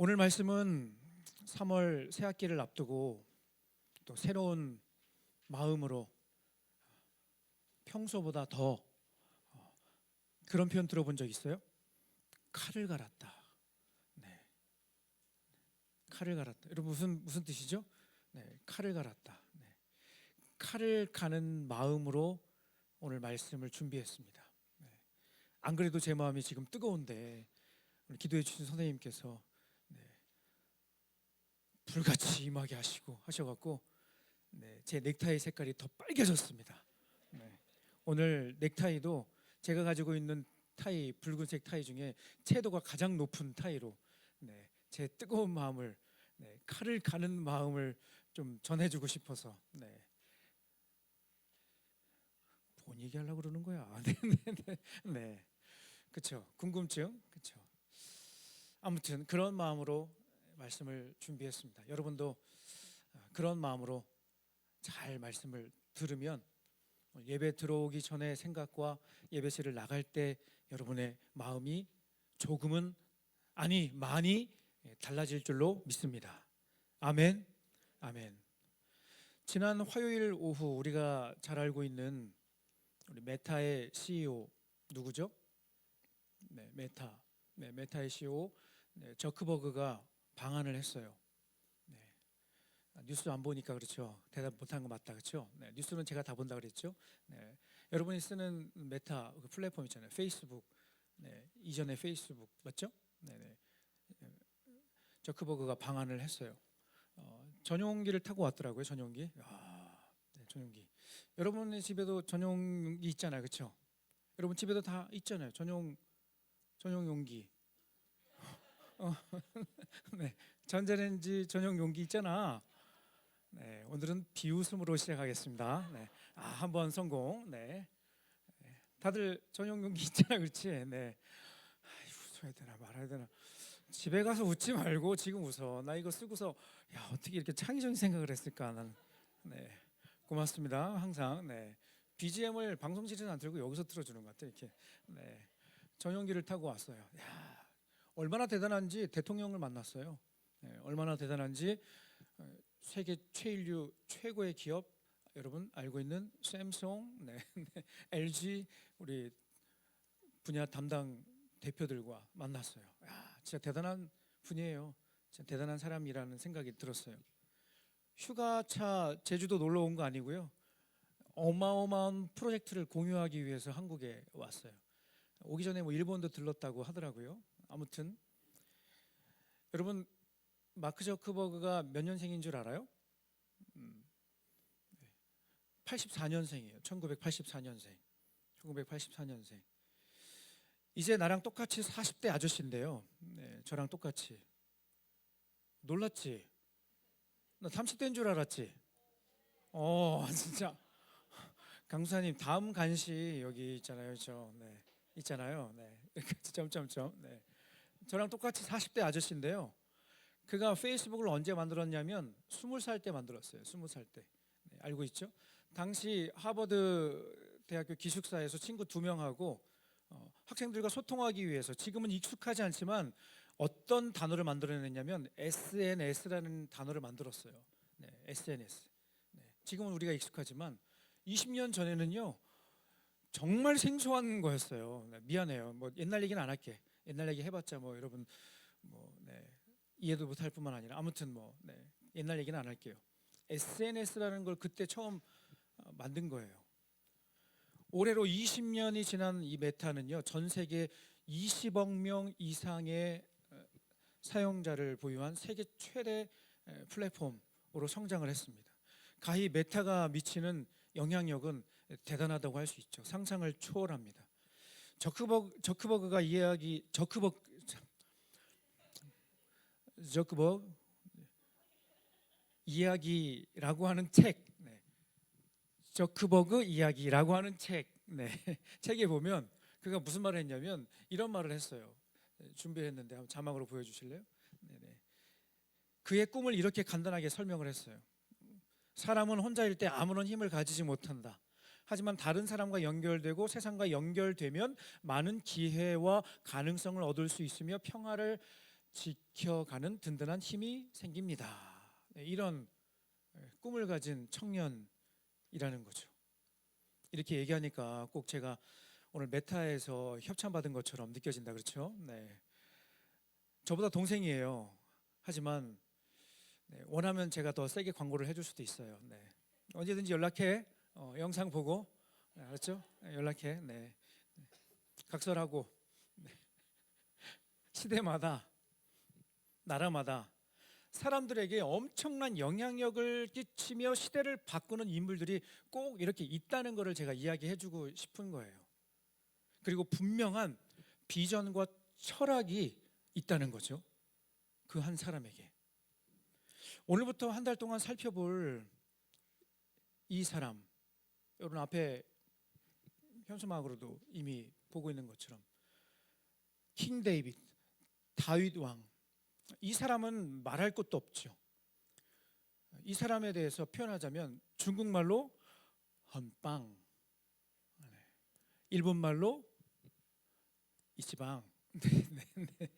오늘 말씀은 3월 새 학기를 앞두고 또 새로운 마음으로 평소보다 더 어, 그런 표현 들어본 적 있어요? 칼을 갈았다. 네. 칼을 갈았다. 여러분 무슨 무슨 뜻이죠? 네, 칼을 갈았다. 네. 칼을 가는 마음으로 오늘 말씀을 준비했습니다. 네. 안 그래도 제 마음이 지금 뜨거운데 기도해 주신 선생님께서 네, 불같이 임하게 하시고 하셔갖고 네, 제 넥타이 색깔이 더 빨개졌습니다. 네. 오늘 넥타이도 제가 가지고 있는 타이 붉은색 타이 중에 채도가 가장 높은 타이로 네, 제 뜨거운 마음을 네, 칼을 가는 마음을 좀 전해주고 싶어서 네. 뭔 얘기하려고 그러는 거야? 네, 네, 네, 네. 그렇죠. 궁금증, 그렇죠. 아무튼 그런 마음으로 말씀을 준비했습니다. 여러분도 아, 그런 마음으로 잘 말씀을 들으면 예배 들어오기 전에 생각과 예배실을 나갈 때 여러분의 마음이 조금은 아니 많이 달라질 줄로 믿습니다. 아멘. 아멘. 지난 화요일 오후 우리가 잘 알고 있는 우리 메타의 CEO 누구죠? 네, 메타. 네, 메타의 CEO 네, 저크버그가 방한을 했어요. 네. 아, 뉴스 안 보니까 그렇죠. 대답 못한 거 맞다 그렇죠. 네, 뉴스는 제가 다 본다 그랬죠. 네, 여러분이 쓰는 메타 그 플랫폼 있잖아요. 페이스북. 네, 이전에 페이스북 맞죠? 네, 네. 저크버그가 방한을 했어요. 어, 전용기를 타고 왔더라고요. 전용기. 아, 네, 전용기. 여러분의 집에도 전용기 있잖아요, 그렇죠? 여러분 집에도 다 있잖아요. 전용 전용 용기. 어, 네, 전자레인지 전용 용기 있잖아. 네, 오늘은 비웃음으로 시작하겠습니다. 네, 아, 한번 성공. 네. 네, 다들 전용 용기 있잖아, 그렇지? 네. 아이, 웃어야 되나 말아야 되나. 집에 가서 웃지 말고 지금 웃어. 나 이거 쓰고서 야 어떻게 이렇게 창의적인 생각을 했을까 난. 네, 고맙습니다. 항상 네. BGM을 방송실에는 안 틀고 여기서 틀어주는 것 같아 이렇게. 네. 전용기를 타고 왔어요. 야, 얼마나 대단한지 대통령을 만났어요. 네, 얼마나 대단한지 어, 세계 최인류 최고의 기업 여러분 알고 있는 샘송, 네, 네, LG 우리 분야 담당 대표들과 만났어요. 야, 진짜 대단한 분이에요. 진짜 대단한 사람이라는 생각이 들었어요. 휴가차 제주도 놀러 온 거 아니고요. 어마어마한 프로젝트를 공유하기 위해서 한국에 왔어요. 오기 전에 뭐 일본도 들렀다고 하더라고요. 아무튼 여러분 마크 저크버그가 몇 년생인 줄 알아요? 음, 84년생이에요. 1984년생. 1984년생. 이제 나랑 똑같이 40대 아저씨인데요. 네, 저랑 똑같이. 놀랐지? 나 30대인 줄 알았지? 어, 진짜. 강수사님 다음 간시 여기 있잖아요, 저. 네, 있잖아요. 네, 점점점. 네, 저랑 똑같이 40대 아저씨인데요. 그가 페이스북을 언제 만들었냐면 20살 때 만들었어요. 20살 때. 네, 알고 있죠? 당시 하버드 대학교 기숙사에서 친구 두 명하고 어, 학생들과 소통하기 위해서 지금은 익숙하지 않지만 어떤 단어를 만들어냈냐면 SNS라는 단어를 만들었어요. 네, SNS. 네, 지금은 우리가 익숙하지만 20년 전에는요 정말 생소한 거였어요. 네, 미안해요. 뭐 옛날 얘기는 안 할게. 옛날 얘기 해봤자 뭐 여러분 뭐 네, 이해도 못할 뿐만 아니라 아무튼 뭐 네, 옛날 얘기는 안 할게요. SNS라는 걸 그때 처음 어, 만든 거예요. 올해로 20년이 지난 이 메타는요 전 세계 20억 명 이상의 어, 사용자를 보유한 세계 최대 에, 플랫폼으로 성장을 했습니다. 가히 메타가 미치는 영향력은 대단하다고 할 수 있죠. 상상을 초월합니다. 저크버그, 저크버그가 이야기 저크버그 저크버그 이야기라고 하는 책, 네. 저크버그 이야기라고 하는 책, 네. 책에 보면 그가 무슨 말을 했냐면 이런 말을 했어요. 네, 준비했는데 한번 자막으로 보여주실래요? 네네. 그의 꿈을 이렇게 간단하게 설명을 했어요. 사람은 혼자일 때 아무런 힘을 가지지 못한다. 하지만 다른 사람과 연결되고 세상과 연결되면 많은 기회와 가능성을 얻을 수 있으며 평화를 지켜가는 든든한 힘이 생깁니다. 네, 이런 예, 꿈을 가진 청년이라는 거죠. 이렇게 얘기하니까 꼭 제가 오늘 메타에서 협찬 받은 것처럼 느껴진다 그렇죠? 네. 저보다 동생이에요. 하지만 네, 원하면 제가 더 세게 광고를 해줄 수도 있어요. 네. 언제든지 연락해. 어, 영상 보고 네, 알았죠? 네, 연락해. 네. 네. 각설하고 네. 시대마다 나라마다 사람들에게 엄청난 영향력을 끼치며 시대를 바꾸는 인물들이 꼭 이렇게 있다는 것을 제가 이야기해 주고 싶은 거예요. 그리고 분명한 비전과 철학이 있다는 거죠. 그 한 사람에게. 오늘부터 한 달 동안 살펴볼 이 사람, 여러분 앞에 현수막으로도 이미 보고 있는 것처럼 킹 데이빗, 다윗 왕. 이 사람은 말할 것도 없죠. 이 사람에 대해서 표현하자면 중국말로 헌빵, 네. 일본말로 이치방, 네, 네, 네.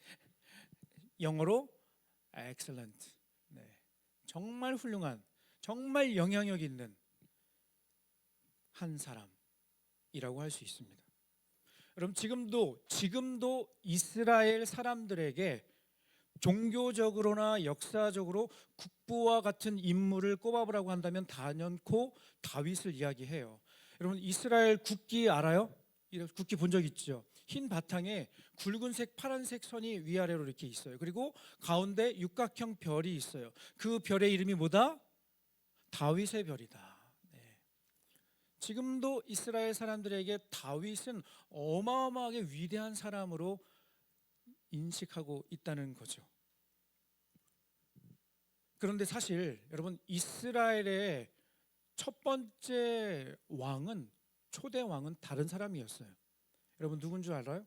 영어로 excellent. 네. 정말 훌륭한, 정말 영향력 있는 한 사람이라고 할 수 있습니다. 여러분 지금도 지금도 이스라엘 사람들에게 종교적으로나 역사적으로 국부와 같은 인물을 꼽아보라고 한다면 단연코 다윗을 이야기해요. 여러분 이스라엘 국기 알아요? 국기 본 적 있죠? 흰 바탕에 굵은색 파란색 선이 위아래로 이렇게 있어요. 그리고 가운데 육각형 별이 있어요. 그 별의 이름이 뭐다? 다윗의 별이다. 네. 지금도 이스라엘 사람들에게 다윗은 어마어마하게 위대한 사람으로 인식하고 있다는 거죠. 그런데 사실 여러분 이스라엘의 첫 번째 왕은 초대 왕은 다른 사람이었어요. 여러분 누군 줄 알아요?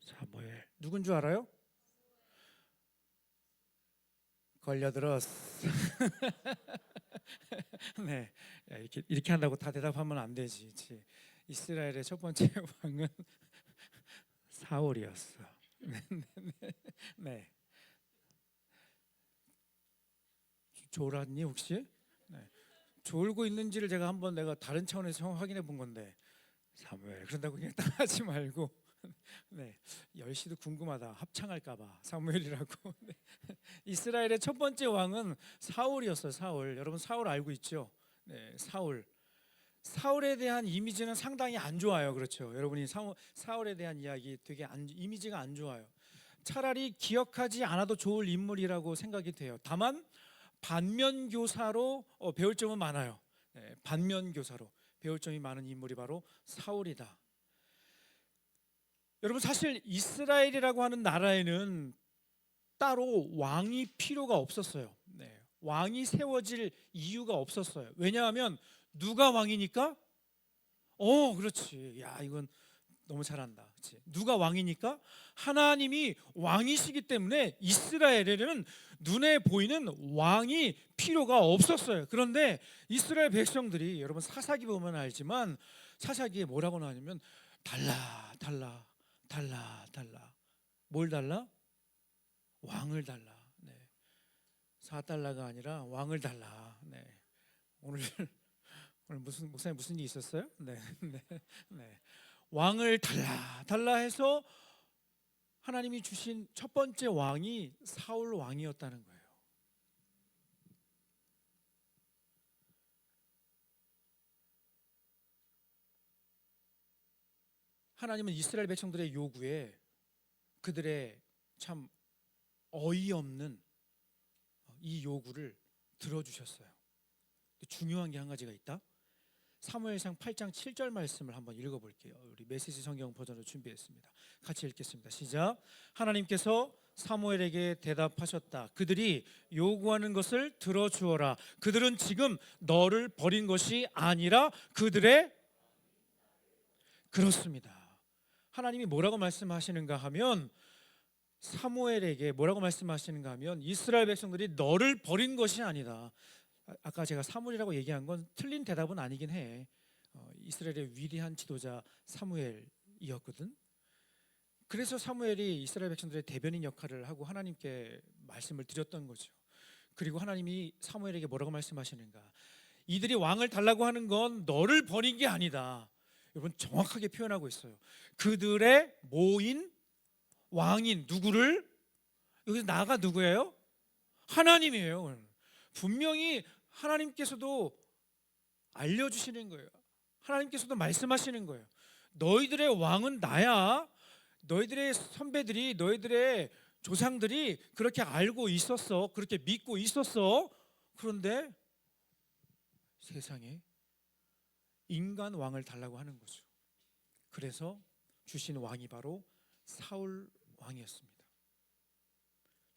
사무엘. 누군 줄 알아요? 걸려들었어. 네, 야, 이렇게 이렇게 한다고 다 대답하면 안 되지. 그치? 이스라엘의 첫 번째 왕은 사울이었어. 네, 네, 네. 네. 졸았니 혹시? 네. 졸고 있는지를 제가 한번 내가 다른 차원에서 확인해 본 건데 사무엘 그런다고 그냥 따하지 말고 네. 10시도 궁금하다. 합창할까봐. 사무엘이라고. 네. 이스라엘의 첫 번째 왕은 사울이었어요 사울. 여러분 사울 알고 있죠? 네 사울. 사울에 대한 이미지는 상당히 안 좋아요. 그렇죠? 여러분이 사울, 사울에 대한 이야기 되게 안, 이미지가 안 좋아요. 차라리 기억하지 않아도 좋을 인물이라고 생각이 돼요. 다만 반면 교사로 어, 배울 점은 많아요. 네, 반면 교사로 배울 점이 많은 인물이 바로 사울이다. 여러분 사실 이스라엘이라고 하는 나라에는 따로 왕이 필요가 없었어요. 네, 왕이 세워질 이유가 없었어요. 왜냐하면 누가 왕이니까? 어, 그렇지. 야, 이건 너무 잘한다. 그치? 누가 왕이니까? 하나님이 왕이시기 때문에 이스라엘에는 눈에 보이는 왕이 필요가 없었어요. 그런데 이스라엘 백성들이 여러분 사사기 보면 알지만 사사기에 뭐라고 나오냐면 달라 달라 달라 달라 뭘 달라? 왕을 달라. 네. 4달러가 아니라 왕을 달라. 네. 오늘 오늘 무슨 목사님 무슨 일 있었어요? 네. 네. 네. 왕을 달라 달라 해서 하나님이 주신 첫 번째 왕이 사울 왕이었다는 거예요. 하나님은 이스라엘 백성들의 요구에 그들의 참 어이없는 이 요구를 들어주셨어요. 중요한 게 한 가지가 있다. 사무엘상 8장 7절 말씀을 한번 읽어볼게요. 우리 메시지 성경 버전을 준비했습니다. 같이 읽겠습니다. 시작. 하나님께서 사무엘에게 대답하셨다. 그들이 요구하는 것을 들어주어라. 그들은 지금 너를 버린 것이 아니라 그들의 그렇습니다. 하나님이 뭐라고 말씀하시는가 하면 사무엘에게 뭐라고 말씀하시는가 하면 이스라엘 백성들이 너를 버린 것이 아니다. 아, 아까 제가 사무엘이라고 얘기한 건 틀린 대답은 아니긴 해. 어, 이스라엘의 위대한 지도자 사무엘이었거든. 그래서 사무엘이 이스라엘 백성들의 대변인 역할을 하고 하나님께 말씀을 드렸던 거죠. 그리고 하나님이 사무엘에게 뭐라고 말씀하시는가? 이들이 왕을 달라고 하는 건 너를 버린 게 아니다. 여러분 정확하게 표현하고 있어요. 그들의 모인 왕인 누구를 여기서 나가 누구예요? 하나님이에요. 분명히 하나님께서도 알려주시는 거예요. 하나님께서도 말씀하시는 거예요. 너희들의 왕은 나야. 너희들의 선배들이 너희들의 조상들이 그렇게 알고 있었어. 그렇게 믿고 있었어. 그런데 세상에 인간 왕을 달라고 하는 거죠. 그래서 주신 왕이 바로 사울 왕이었습니다.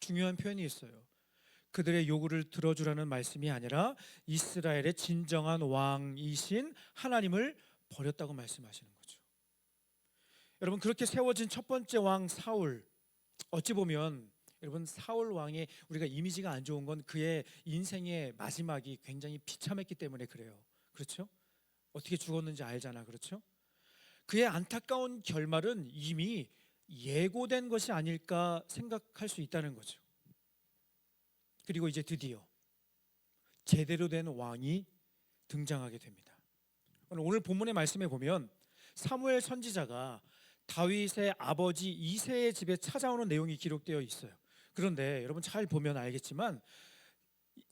중요한 표현이 있어요. 그들의 요구를 들어주라는 말씀이 아니라 이스라엘의 진정한 왕이신 하나님을 버렸다고 말씀하시는 거죠. 여러분 그렇게 세워진 첫 번째 왕 사울 어찌 보면 여러분 사울 왕의 우리가 이미지가 안 좋은 건 그의 인생의 마지막이 굉장히 비참했기 때문에 그래요. 그렇죠? 어떻게 죽었는지 알잖아. 그렇죠? 그의 안타까운 결말은 이미 예고된 것이 아닐까 생각할 수 있다는 거죠. 그리고 이제 드디어 제대로 된 왕이 등장하게 됩니다. 오늘 본문의 말씀에 보면 사무엘 선지자가 다윗의 아버지 이세의 집에 찾아오는 내용이 기록되어 있어요. 그런데 여러분 잘 보면 알겠지만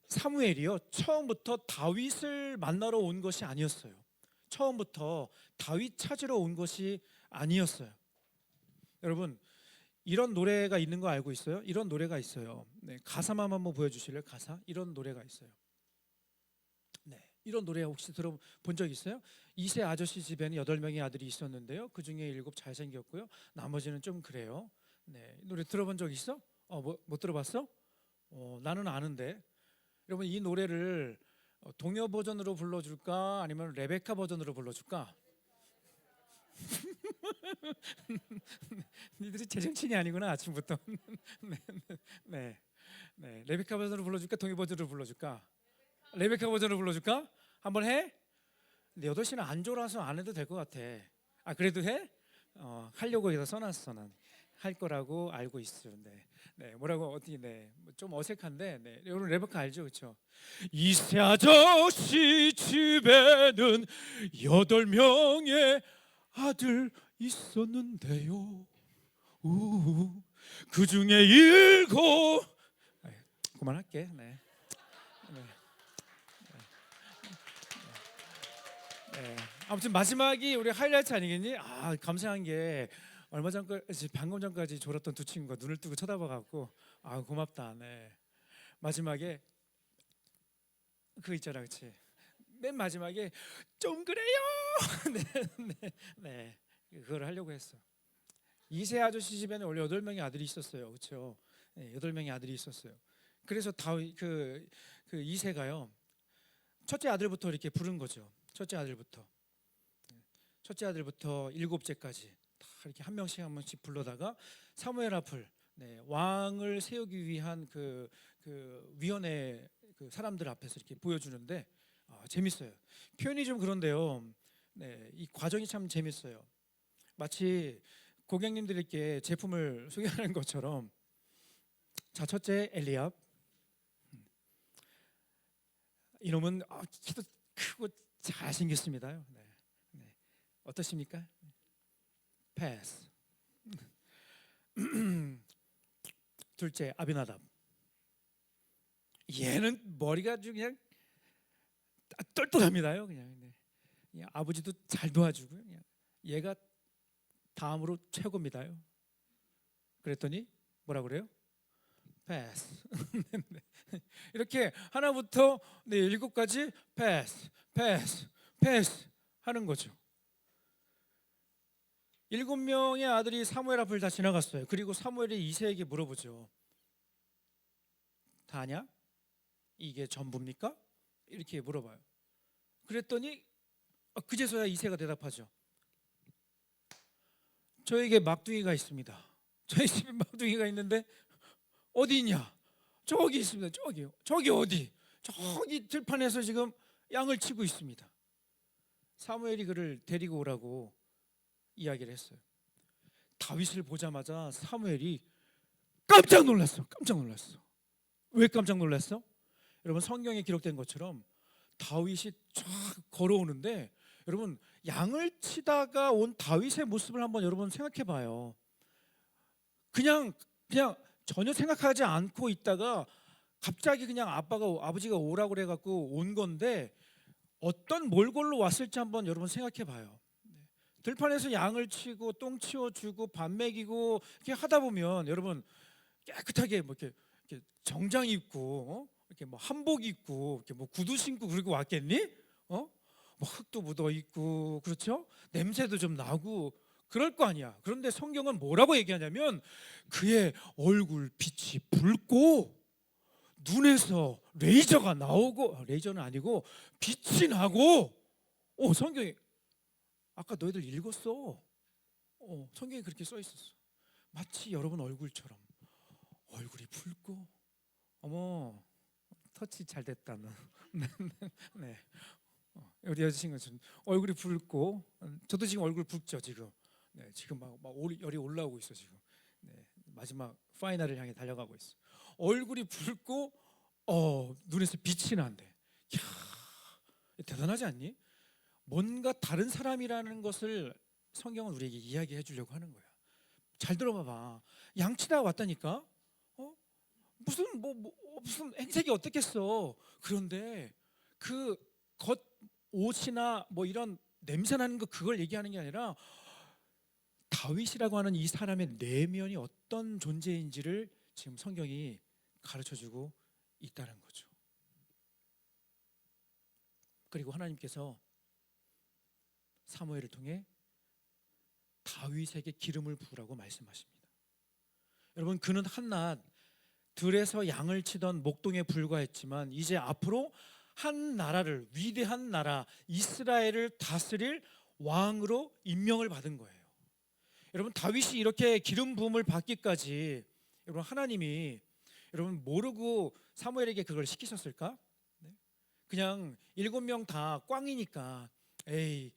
사무엘이요 처음부터 다윗을 만나러 온 것이 아니었어요. 처음부터 다윗 찾으러 온 것이 아니었어요. 여러분 이런 노래가 있는 거 알고 있어요? 이런 노래가 있어요. 네, 가사만 한번 보여주실래요? 가사 이런 노래가 있어요. 네, 이런 노래 혹시 들어본 적 있어요? 이세 아저씨 집에는 여덟 명의 아들이 있었는데요. 그 중에 일곱 잘생겼고요. 나머지는 좀 그래요. 네, 노래 들어본 적 있어? 어, 뭐, 못 들어봤어? 어, 나는 아는데. 여러분 이 노래를 어, 동요 버전으로 불러줄까 아니면 레베카 버전으로 불러줄까? 니들이 제정신이 아니구나 아침부터. 네, 네, 네. 레베카 버전으로 불러줄까 동요 버전으로 불러줄까? 레베카 버전으로 불러줄까? 한번 해? 근데 8시는 안 졸아서 안 해도 될 것 같아. 아 그래도 해? 어, 하려고 여기다 써놨어 난. 할 거라고 알고 있었는데 네 뭐라고 어떻게 네좀 어색한데 네 여러분 레베카 알죠 그렇죠 이세 아저씨 집에는 여덟 명의 아들 있었는데요 우, 그 중에 일곱 아이, 그만할게 네. 네. 네. 네. 아무튼 마지막이 우리 하이라이트 아니겠니? 아 감사한 게 얼마 전까지 방금 전까지 졸았던 두 친구가 눈을 뜨고 쳐다봐 갖고 아 고맙다. 네. 마지막에 그거 있잖아, 그렇지? 맨 마지막에 좀 그래요. 네, 네, 네. 그걸 하려고 했어. 이세 아저씨 집에는 원래 여덟 명의 아들이 있었어요, 그렇죠? 네, 여덟 명의 아들이 있었어요. 그래서 다그 그 이세가요 첫째 아들부터 이렇게 부른 거죠. 첫째 아들부터 네. 첫째 아들부터 일곱째까지 다 이렇게 한 명씩 한 명씩 불러다가 사무엘 앞을 네, 왕을 세우기 위한 그, 그 위원회 그 사람들 앞에서 이렇게 보여주는데 아, 재밌어요. 표현이 좀 그런데요. 네, 이 과정이 참 재밌어요. 마치 고객님들께 제품을 소개하는 것처럼 자 첫째 엘리압 이놈은 아, 키도 크고 잘생겼습니다. 네. 네. 어떠십니까? 패스. 둘째 아비나답. 얘는 머리가 아주 그냥 똘똘합니다요. 그냥, 네. 그냥 아버지도 잘 도와주고요. 그냥. 얘가 다음으로 최고입니다요. 그랬더니 뭐라 그래요? 패스. 이렇게 하나부터 네, 일곱까지 패스, 패스, 패스 하는 거죠. 일곱 명의 아들이 사무엘 앞을 다 지나갔어요. 그리고 사무엘이 이세에게 물어보죠. 다냐? 이게 전부입니까? 이렇게 물어봐요. 그랬더니 어, 그제서야 이세가 대답하죠. 저에게 막둥이가 있습니다. 저희 집에 막둥이가 있는데 어디 있냐? 저기 있습니다. 저기요. 저기 어디? 저기 들판에서 지금 양을 치고 있습니다. 사무엘이 그를 데리고 오라고 이야기를 했어요. 다윗을 보자마자 사무엘이 깜짝 놀랐어. 깜짝 놀랐어. 왜 깜짝 놀랐어? 여러분 성경에 기록된 것처럼 다윗이 쫙 걸어오는데 여러분 양을 치다가 온 다윗의 모습을 한번 여러분 생각해 봐요. 그냥 그냥 전혀 생각하지 않고 있다가 갑자기 그냥 아빠가 아버지가 오라고 그래 갖고 온 건데 어떤 몰골로 왔을지 한번 여러분 생각해 봐요. 들판에서 양을 치고 똥 치워 주고 밥 먹이고 이렇게 하다 보면 여러분 깨끗하게 뭐 이렇게, 이렇게 정장 입고 어? 이렇게 뭐 한복 입고 이렇게 뭐 구두 신고 그리고 왔겠니? 어? 뭐 흙도 묻어 있고 그렇죠? 냄새도 좀 나고 그럴 거 아니야. 그런데 성경은 뭐라고 얘기하냐면 그의 얼굴 빛이 붉고 눈에서 레이저가 나오고 아, 레이저는 아니고 빛이 나고 어 성경에 아까 너희들 읽었어. 어 성경에 그렇게 써 있었어. 마치 여러분 얼굴처럼 얼굴이 붉고 어머 터치 잘 됐다 너. 네, 네, 네. 어, 우리 여자친구 지금 얼굴이 붉고 음, 저도 지금 얼굴 붉죠 지금. 네, 지금 막, 막 올- 열이 올라오고 있어 지금. 네, 마지막 파이널을 향해 달려가고 있어. 얼굴이 붉고 어 눈에서 빛이 난대. 야 대단하지 않니? 뭔가 다른 사람이라는 것을 성경은 우리에게 이야기해 주려고 하는 거야. 잘 들어봐봐. 양치다가 왔다니까. 어? 무슨 뭐, 뭐 무슨 행색이 어떻겠어. 그런데 그 겉 옷이나 뭐 이런 냄새 나는 거 그걸 얘기하는 게 아니라 다윗이라고 하는 이 사람의 내면이 어떤 존재인지를 지금 성경이 가르쳐 주고 있다는 거죠. 그리고 하나님께서 사무엘을 통해 다윗에게 기름을 부으라고 말씀하십니다. 여러분 그는 한낱 들에서 양을 치던 목동에 불과했지만 이제 앞으로 한 나라를 위대한 나라 이스라엘을 다스릴 왕으로 임명을 받은 거예요. 여러분 다윗이 이렇게 기름 부음을 받기까지 여러분 하나님이 여러분 모르고 사무엘에게 그걸 시키셨을까? 네? 그냥 일곱 명 다 꽝이니까 에이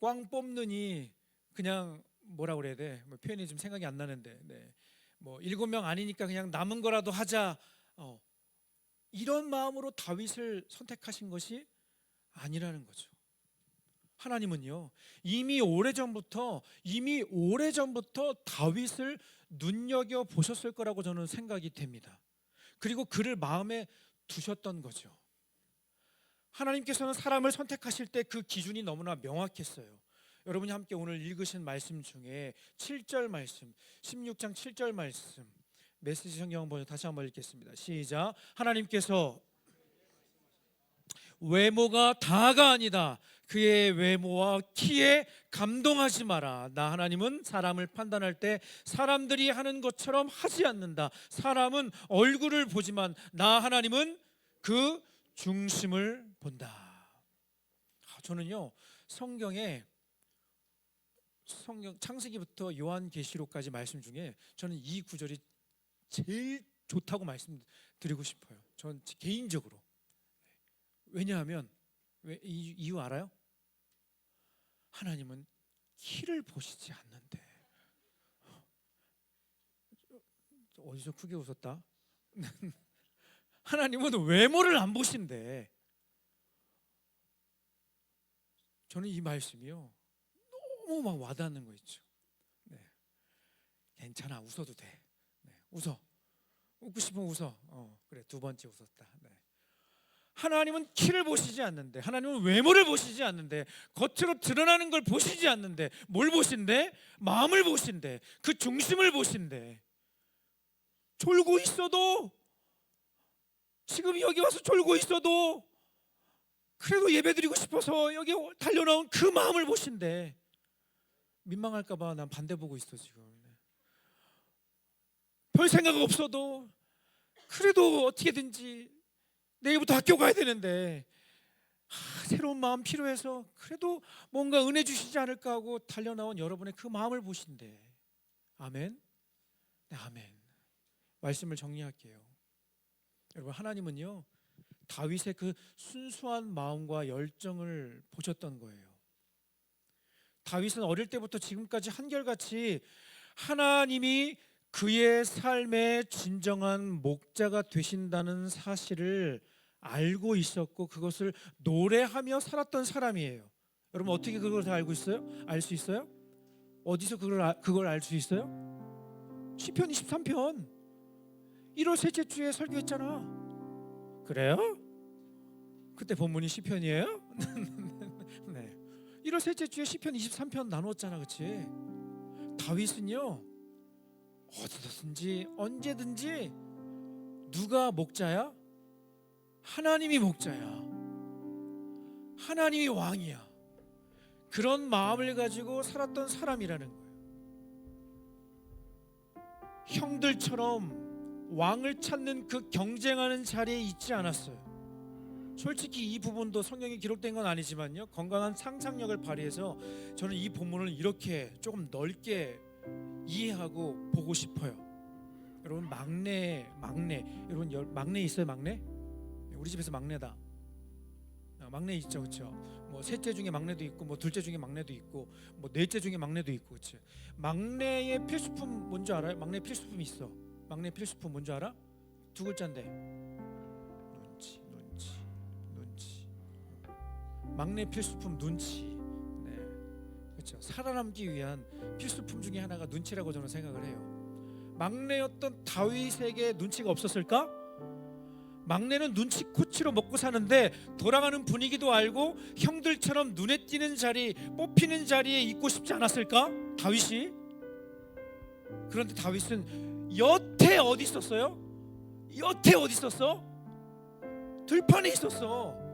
꽝 뽑느니 그냥 뭐라 그래야 돼? 뭐 표현이 좀 생각이 안 나는데 네. 뭐 일곱 명 아니니까 그냥 남은 거라도 하자. 어. 이런 마음으로 다윗을 선택하신 것이 아니라는 거죠. 하나님은요 이미 오래 전부터 이미 오래 전부터 다윗을 눈여겨 보셨을 거라고 저는 생각이 됩니다. 그리고 그를 마음에 두셨던 거죠. 하나님께서는 사람을 선택하실 때 그 기준이 너무나 명확했어요. 여러분이 함께 오늘 읽으신 말씀 중에 7절 말씀, 16장 7절 말씀 메시지 성경 번역 다시 한번 읽겠습니다. 시작. 하나님께서 외모가 다가 아니다. 그의 외모와 키에 감동하지 마라. 나 하나님은 사람을 판단할 때 사람들이 하는 것처럼 하지 않는다. 사람은 얼굴을 보지만 나 하나님은 그 중심을 본다. 아, 저는요 성경에 성경 창세기부터 요한계시록까지 말씀 중에 저는 이 구절이 제일 좋다고 말씀드리고 싶어요. 전 개인적으로 왜냐하면 왜 이- 이유 알아요? 하나님은 키를 보시지 않는데 어디서 크게 웃었다? 하나님은 외모를 안 보신대. 저는 이 말씀이요 너무 막 와닿는 거 있죠. 네. 괜찮아 웃어도 돼. 네. 웃어. 웃고 싶으면 웃어. 어, 그래 두 번째 웃었다. 네. 하나님은 키를 보시지 않는데, 하나님은 외모를 보시지 않는데, 겉으로 드러나는 걸 보시지 않는데, 뭘 보신대? 마음을 보신대. 그 중심을 보신대. 졸고 있어도 지금 여기 와서 졸고 있어도 그래도 예배드리고 싶어서 여기 달려나온 그 마음을 보신대. 민망할까봐 난 반대 보고 있어 지금. 별 생각 없어도 그래도 어떻게든지 내일부터 학교 가야 되는데 아, 새로운 마음 필요해서 그래도 뭔가 은혜 주시지 않을까 하고 달려나온 여러분의 그 마음을 보신대. 아멘. 네, 아멘. 말씀을 정리할게요. 여러분 하나님은요 다윗의 그 순수한 마음과 열정을 보셨던 거예요. 다윗은 어릴 때부터 지금까지 한결같이 하나님이 그의 삶의 진정한 목자가 되신다는 사실을 알고 있었고 그것을 노래하며 살았던 사람이에요. 여러분 어떻게 그걸 다 알고 있어요? 알 수 있어요? 어디서 그걸 아, 그걸 알 수 있어요? 시편 23편 1월 셋째 주에 설교했잖아. 그래요? 그때 본문이 시편이에요? 네. 1월 셋째 주에 시편 23편 나눴잖아, 그렇지? 다윗은요 어디든지 언제든지 누가 목자야? 하나님이 목자야. 하나님이 왕이야. 그런 마음을 가지고 살았던 사람이라는 거예요. 형들처럼 왕을 찾는 그 경쟁하는 자리에 있지 않았어요. 솔직히 이 부분도 성경에 기록된 건 아니지만요. 건강한 상상력을 발휘해서 저는 이 본문을 이렇게 조금 넓게 이해하고 보고 싶어요. 여러분 막내 막내 여러분 열- 막내 있어요 막내? 우리 집에서 막내다. 아, 막내 있죠, 그렇죠? 뭐 셋째 중에 막내도 있고, 뭐 둘째 중에 막내도 있고, 뭐 넷째 중에 막내도 있고, 그렇지? 막내의 필수품 뭔지 알아요? 막내 필수품 있어. 막내 필수품 뭔지 알아? 두 글자인데. 막내 필수품 눈치. 네, 그렇죠. 살아남기 위한 필수품 중에 하나가 눈치라고 저는 생각을 해요. 막내였던 다윗에게 눈치가 없었을까? 막내는 눈치 코치로 먹고 사는데 돌아가는 분위기도 알고 형들처럼 눈에 띄는 자리, 뽑히는 자리에 있고 싶지 않았을까? 다윗이. 그런데 다윗은 여태 어디 있었어요? 여태 어디 있었어? 들판에 있었어.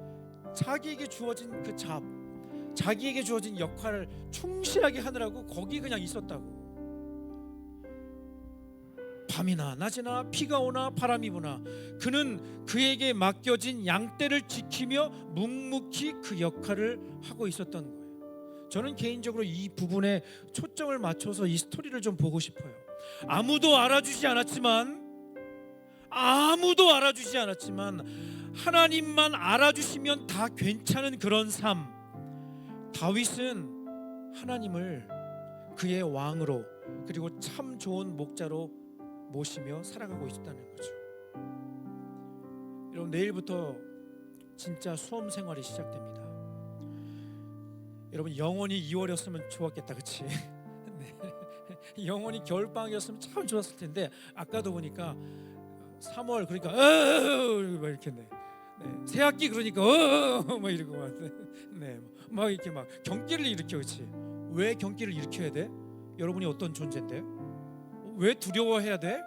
자기에게 주어진 그 잡, 자기에게 주어진 역할을 충실하게 하느라고 거기 그냥 있었다고. 밤이나 낮이나 비가 오나 바람이 부나 그는 그에게 맡겨진 양떼를 지키며 묵묵히 그 역할을 하고 있었던 거예요. 저는 개인적으로 이 부분에 초점을 맞춰서 이 스토리를 좀 보고 싶어요. 아무도 알아주지 않았지만 아무도 알아주지 않았지만 하나님만 알아주시면 다 괜찮은 그런 삶. 다윗은 하나님을 그의 왕으로 그리고 참 좋은 목자로 모시며 살아가고 있었다는 거죠. 여러분 내일부터 진짜 수험 생활이 시작됩니다. 여러분 영원히 2월이었으면 좋았겠다, 그렇지? 네. 영원히 겨울 방학이었으면 참 좋았을 텐데 아까도 보니까 3월 그러니까 어막 이렇게 네. 네. 새 학기 그러니까 어막 이러고 막 네. 막 이렇게 막 경기를 일으켜 그렇지? 왜 경기를 일으켜야 돼? 여러분이 어떤 존재인데? 왜 두려워해야 돼?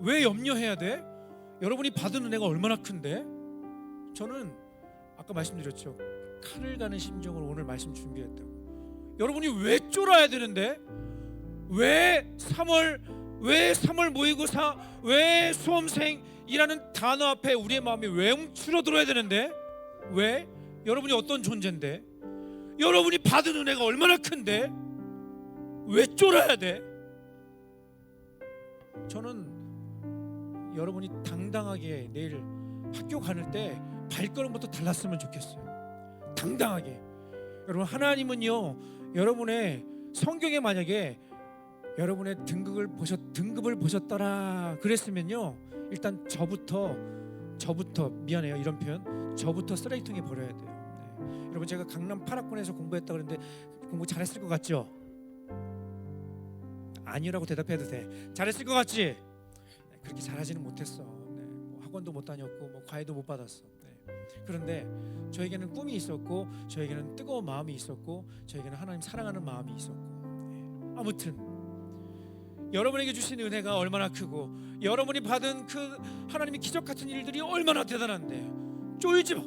왜 염려해야 돼? 여러분이 받은 은혜가 얼마나 큰데? 저는 아까 말씀드렸죠. 칼을 가는 심정으로 오늘 말씀 준비했다고. 여러분이 왜 쫄아야 되는데? 왜 3월 왜 3월 모의고사 왜 수험생 이라는 단어 앞에 우리의 마음이 왜 움츠러들어야 되는데? 왜? 여러분이 어떤 존재인데? 여러분이 받은 은혜가 얼마나 큰데? 왜 쫄아야 돼? 저는 여러분이 당당하게 내일 학교 가는 때 발걸음부터 달랐으면 좋겠어요. 당당하게. 여러분 하나님은요 여러분의 성경에 만약에 여러분의 등급을 보셨 등급을 보셨더라 그랬으면요 일단 저부터 저부터 미안해요 이런 표현 저부터 쓰레기통에 버려야 돼요. 네. 여러분 제가 강남 8학번에서 공부했다 그랬는데 공부 잘했을 것 같죠? 아니라고 대답해도 돼. 잘했을 것 같지? 네, 그렇게 잘하지는 못했어. 네, 뭐 학원도 못 다녔고 뭐 과외도 못 받았어. 네. 그런데 저에게는 꿈이 있었고 저에게는 뜨거운 마음이 있었고 저에게는 하나님 사랑하는 마음이 있었고 네. 아무튼 여러분에게 주신 은혜가 얼마나 크고 여러분이 받은 그 하나님의 기적 같은 일들이 얼마나 대단한데. 쫄지 마.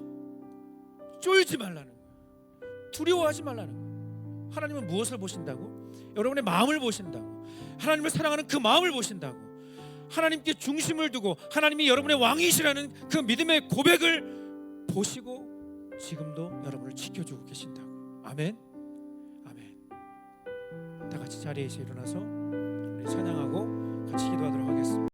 쫄지 말라는 거야. 두려워하지 말라는. 하나님은 무엇을 보신다고? 여러분의 마음을 보신다고? 하나님을 사랑하는 그 마음을 보신다고? 하나님께 중심을 두고 하나님이 여러분의 왕이시라는 그 믿음의 고백을 보시고 지금도 여러분을 지켜주고 계신다고. 아멘. 아멘. 다 같이 자리에서 일어나서 우리 찬양하고 같이 기도하도록 하겠습니다